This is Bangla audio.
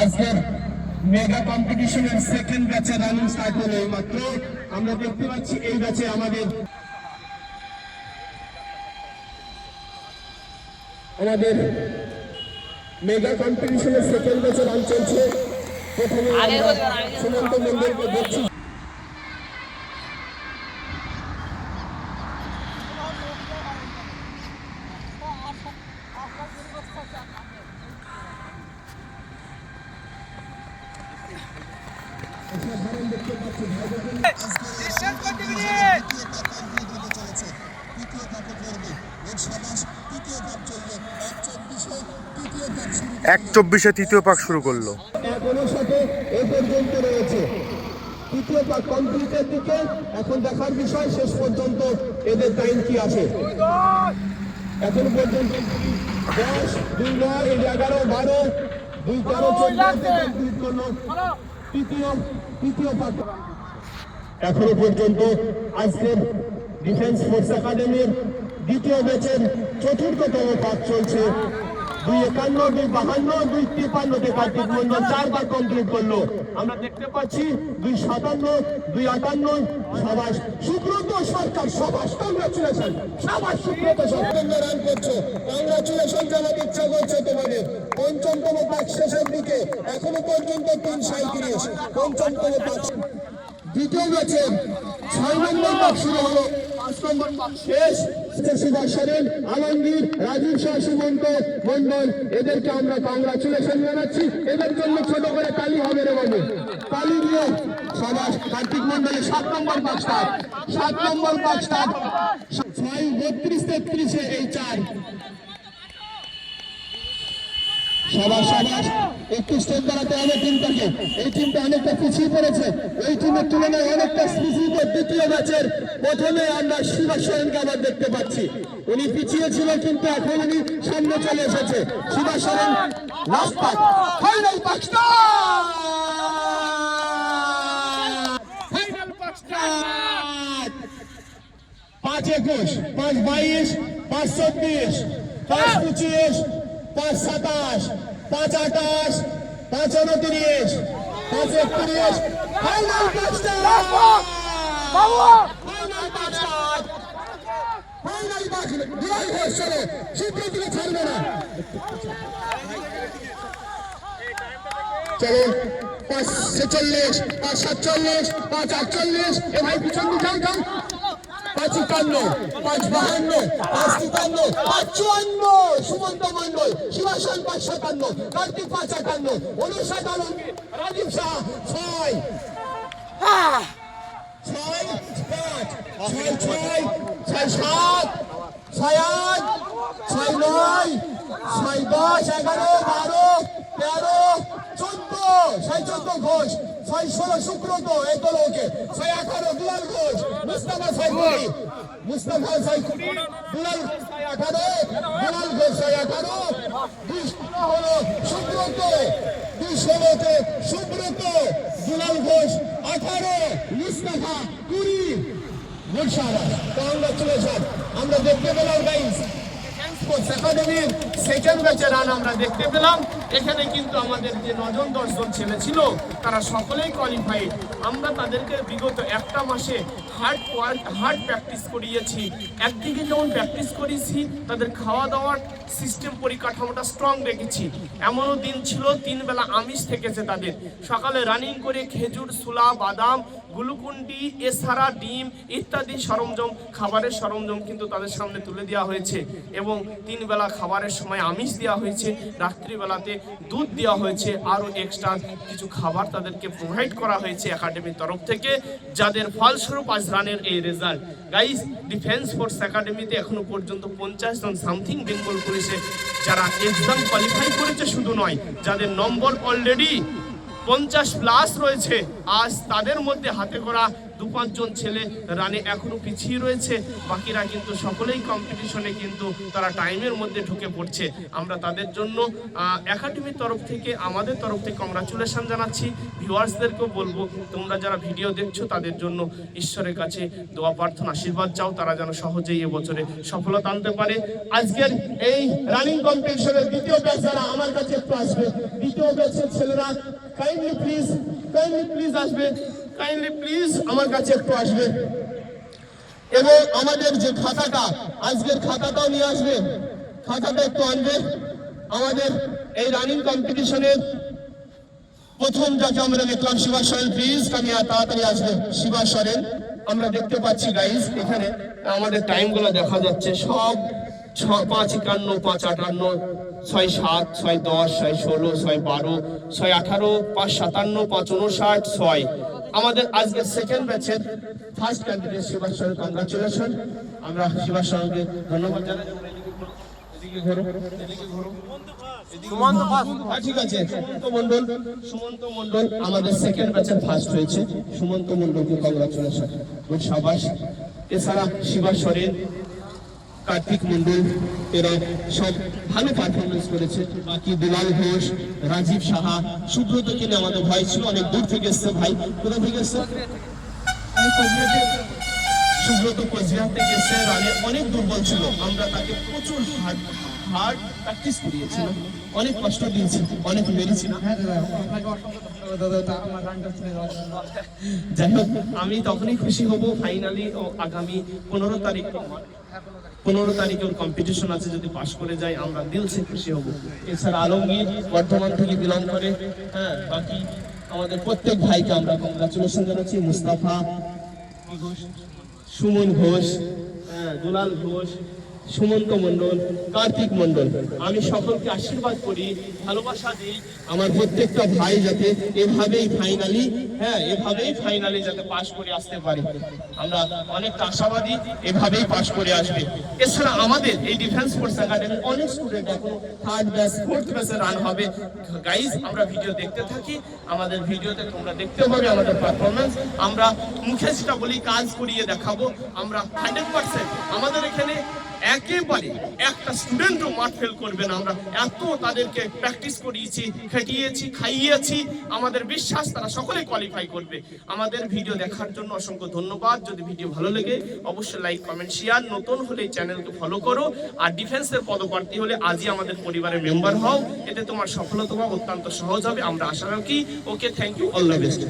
আজকের মেগা কম্পিটিশনের সেকেন্ড ব্যাচে রানিং স্টার্ট হলো মাত্র। আমরা দেখতে পাচ্ছি এই ব্যাচে আমাদের আমাদের মেগা কম্পিটিশনের সেকেন্ড ব্যাচে রান চলছে। প্রথমে সুমন্ত মন্ডলকে দেখছি। এক চব্বিশে তৃতীয় পাক শুরু করল। সাথে রয়েছে। তৃতীয় পাক এখন দেখার বিষয়, শেষ পর্যন্ত এদের টাইম কি আছে? এখন পর্যন্ত দশ, দুই নয় এগারো, বারো, দুই তেরো, চোদ্দ তৃতীয় তৃতীয় পাক এখনও পর্যন্ত আজকের ডিফেন্স ফোর্স একাডেমির দ্বিতীয় ম্যাচের চতুর্থতম পাক চলছে। দুই একান্ন, দুই বাহান্ন, দুই তিপ্পান্নতে কার্তিক মন্ডল চারবার কমপ্লিট করল। আমরা দেখতে পাচ্ছি দুই সাতান্ন, দুই আটান্ন সুব্রত সরকার সুব্রত সরকার রান করছ। ইচ্ছা করছে তোমাদের। পঞ্চমতম পাক শেষের দিকে, এখনও পর্যন্ত তিন সাঁত্রিশ পঞ্চমতম পাক দ্বিতীয় ম্যাচে ছয় নম্বর পাক শুরু হলো। পাঁচ নম্বর পাক শেষ। সুভাষ সরেন আলমগীর রাজীব শাহ সুমন্ত মন্ডল এদেরকে আমরা কংগ্রাচুলেশন জানাচ্ছি। এদের জন্য ছোট করে তালি হবে রে বাবু তালি দিয়ে সবাস কার্তিক মন্ডলের সাত নম্বর পাক স্টার্ট সাত নম্বর পাক স্টার্ট ছয় বত্রিশ তেত্রিশে এই চার। সবার সবার একটু স্টেপ দাঁড়াতে হবে টিমটাকে এই টিমটা অনেকটা পিছিয়ে পড়েছে। এই টিমের তুলনায় অনেকটা পিছিয়ে দ্বিতীয় ম্যাচের প্রথমে আমরা শিবা সোরেনকে আবার দেখতে পাচ্ছি। উনি পিছিয়ে ছিল কিন্তু এখন উনি সামনে চলে এসেছে। শিবা সোরেন লাস্ট পাক ফাইনাল পাক ফাইনাল পাক পাঁচ একুশ, পাঁচ বাইশ, পাঁচ চব্বিশ, পাঁচ পঁচিশ। পাঁচ সাতাশ, পাঁচ আঠাশ, পাঁচ উনত্রিশ, পাঁচ একত্রিশ ফাইনাল ফাইনাল ফাইনাল ছাড়বে না। পাঁচ পাঁচ সাতচল্লিশ, পাঁচ আটচল্লিশ। এ ভাই পিছন দিকে পাঁচ একান্ন পাঁচ বাহান্ন পাঁচ তিপান্ন পাঁচ চুয়ান্ন সুমন্ত মন্ডল শিবাসন পাঁচ সাতান্ন কার্তিক পাঁচ আটান্ন অনুষাদ আলমগীর রাজীব শাহ ছয়। ছয় পাঁচ ছয় ছয় ছয় সাত ছয় আট ছয় নয় ছয় দশ এগারো বারো তেরো চোদ্দ ছয় চোদ্দ ঘোষ। ছয় ষোলো সুব্রত এই তো লোকে ছয় আঠারো, দুলাল ঘোষ, মুস্তাফা ছয় কুড়ি মুস্তাফা ছয় কুড়ি দুলাল ছয় আঠারো, দুলাল ছয় আঠারো। দুই ষোলো হলো দুই ষোলোতে সুব্রত দুলাল ঘোষ আঠারো, মুস্তাফা কুড়ি। মুর্শাদাবাদ কংগ্রাচুলেশন আমরা দেখতে পেলাম গাইস সেকেন্ড ব্যাচে রান আমরা দেখতে পেলাম। এখানে কিন্তু আমাদের যে নজন দশজন ছেলে ছিল, তারা সকলেই কোয়ালিফাইড আমরা তাদেরকে বিগত একটা মাসে হার্ড হার্ড প্র্যাকটিস করিয়েছি। একদিকে যেমন প্র্যাকটিস করিয়েছি তাদের খাওয়া দাওয়ার সিস্টেম পরিকাঠামোটা স্ট্রং রেখেছি। এমনও দিন ছিল, তিন বেলা আমিষ থেকেছে তাদের। সকালে রানিং করে খেজুর, সুলা, বাদাম গ্লুকুন্ডি এছাড়া ডিম ইত্যাদি সরঞ্জাম, খাবারের সরঞ্জাম কিন্তু তাদের সামনে তুলে দেওয়া হয়েছে। এবং তিন বেলা খাবারের সময় আমিষ দেওয়া হয়েছে। রাত্রিবেলাতে দুধ দেওয়া হয়েছে, আরও এক্সট্রা কিছু খাবার তাদেরকে প্রোভাইড করা হয়েছে একাডেমির তরফ থেকে, যাদের ফলস্বরূপ আজ রানের এই রেজাল্ট গাইজ ডিফেন্স ফোর্স একাডেমিতে এখনও পর্যন্ত পঞ্চাশ জন সামথিং বেঙ্গল পুলিশে যারা এক্সাম কোয়ালিফাই করেছে শুধু নয়, যাদের নম্বর অলরেডি পঞ্চাশ প্লাস রয়েছে, আজ তাদের মধ্যে হাতে করা দু পাঁচজন ছেলে রানে এখনও পিছিয়ে রয়েছে। বাকিরা কিন্তু সকলেই কম্পিটিশনে কিন্তু তারা টাইমের মধ্যে ঢুকে পড়ছে। আমরা তাদের জন্য একাডেমির তরফ থেকে, আমাদের তরফ থেকে কংগ্রাচুলেশন জানাচ্ছি। ভিউয়ার্সদেরকেও বলব, তোমরা যারা ভিডিও দেখছ, তাদের জন্য ঈশ্বরের কাছে দোয়া, প্রার্থনা, আশীর্বাদ চাও। তারা যেন সহজেই এবছরে সফলতা আনতে পারে। আজকের এই রানিং কম্পিটিশনের দ্বিতীয় ব্যাচ যারা আমার কাছে একটু আসবে, দ্বিতীয় ব্যাচের ছেলেরা কাইন্ডলি প্লিজ কাইন্ডলি প্লিজ আসবে। কাইন্ডলি প্লিজ আমার কাছে একটু আসবে। এবং আমাদের যে খাতাটা, আজকের খাতাটাও নিয়ে আসবে। খাতাটা একটু আনবে। আমাদের এই রানিং কম্পিটিশনের প্রথম যাকে আমরা দেখলাম শিবা সরেন প্লিজ কামিয়া তাড়াতাড়ি আসবে। শিবা সরেন, আমরা দেখতে পাচ্ছি গাইজ এখানে আমাদের টাইমগুলো দেখা যাচ্ছে। সব ছ, পাঁচ একান্ন, পাঁচ আটান্ন, ছয় সাত, ছয় দশ, ছয় ষোলো, ছয় বারো, ছয় আঠারো, পাঁচ সাতান্ন, পাঁচ উনষাট ছয়। আমাদের আজকে সেকেন্ড ব্যাচের first candidate Shiba Soren congratulation আমরা শিবা সরেনকে ধন্যবাদ জানাই। হ্যাঁ, ঠিক আছে। সুমন্ত মন্ডল সুমন্ত মন্ডল আমাদের সেকেন্ড ব্যাচের ফার্স্ট হয়েছে। সুমন্ত মন্ডলকে কংগ্রাচুলেশন সাবাস এছাড়া শিবা সরেন কার্তিক মন্ডল এরা সব ভালো পারফরমেন্স করেছে। বাকি দুলাল ঘোষ, রাজীব সাহা, সুব্রত কিনে আমাদের ভাই ছিল, অনেক দূর থেকে এসছে ভাই। কোথা থেকে এসছে? সুব্রত কোচবিহার থেকে এসে রানে অনেক দুর্বল ছিল। আমরা তাকে প্রচুর হার্ড হার্ড প্র্যাকটিস করিয়েছিলাম। অনেক কষ্ট দিয়েছি, অনেক মেরেছিলাম যাই হোক আমি তখনই খুশি হব ফাইনালি ও আগামী পনেরো তারিখ পনেরো তারিখে ওর কম্পিটিশন আছে যদি পাশ করে যায় আমরা দিল সে খুশি হব। এছাড়া আলমগীর বর্ধমান থেকে বিলং করে হ্যাঁ বাকি আমাদের প্রত্যেক ভাইকে আমরা কংগ্রাচুলেশন জানাচ্ছি। মুস্তাফা সুমন ঘোষ হ্যাঁ, দুলাল ঘোষ সুমন্ত মণ্ডল, কার্তিক মণ্ডল। আমি সকলকে আশীর্বাদ করি, ভালোবাসা দিই, আমার প্রত্যেকটা ভাই যাতে এভাবেই ফাইনালি হ্যাঁ এভাবেই ফাইনালি যাতে পাশ করে আসতে পারে। আমরা অনেকটা আশাবাদী এভাবেই পাশ করে আসবে। এছাড়া আমাদের এই ডিফেন্স ফোর্স একাডেমি অনেক স্টুডেন্ট এখন থার্ড ব্যাচ ফোর্থ ব্যাচে রান হবে। গাইজ আমরা ভিডিও দেখতে থাকি, আমাদের ভিডিওতে তোমরা দেখতে পাবে আমাদের পারফরমেন্স আমরা মুখে যেটা বলি, কাজ করিয়ে দেখাবো। আমরা হান্ড্রেড পার্সেন্ট আমাদের এখানে একেবারে একটা স্টুডেন্টও মাঠ ফেল করবে না। আমরা এত তাদেরকে প্র্যাকটিস করিয়েছি, খেটিয়েছি, খাইয়েছি। আমাদের বিশ্বাস, তারা সকলে কোয়ালিফাই করবে। আমাদের ভিডিও দেখার জন্য অসংখ্য ধন্যবাদ। যদি ভিডিও ভালো লাগে, অবশ্যই লাইক কমেন্ট শেয়ার নতুন হলে চ্যানেলকে ফলো করো। আর ডিফেন্সের পদপ্রার্থী হলে আজই আমাদের পরিবারের মেম্বার হও। এতে তোমার সফলতা অত্যন্ত সহজ হবে। আমরা আশা রাখি। Okay thank you all the best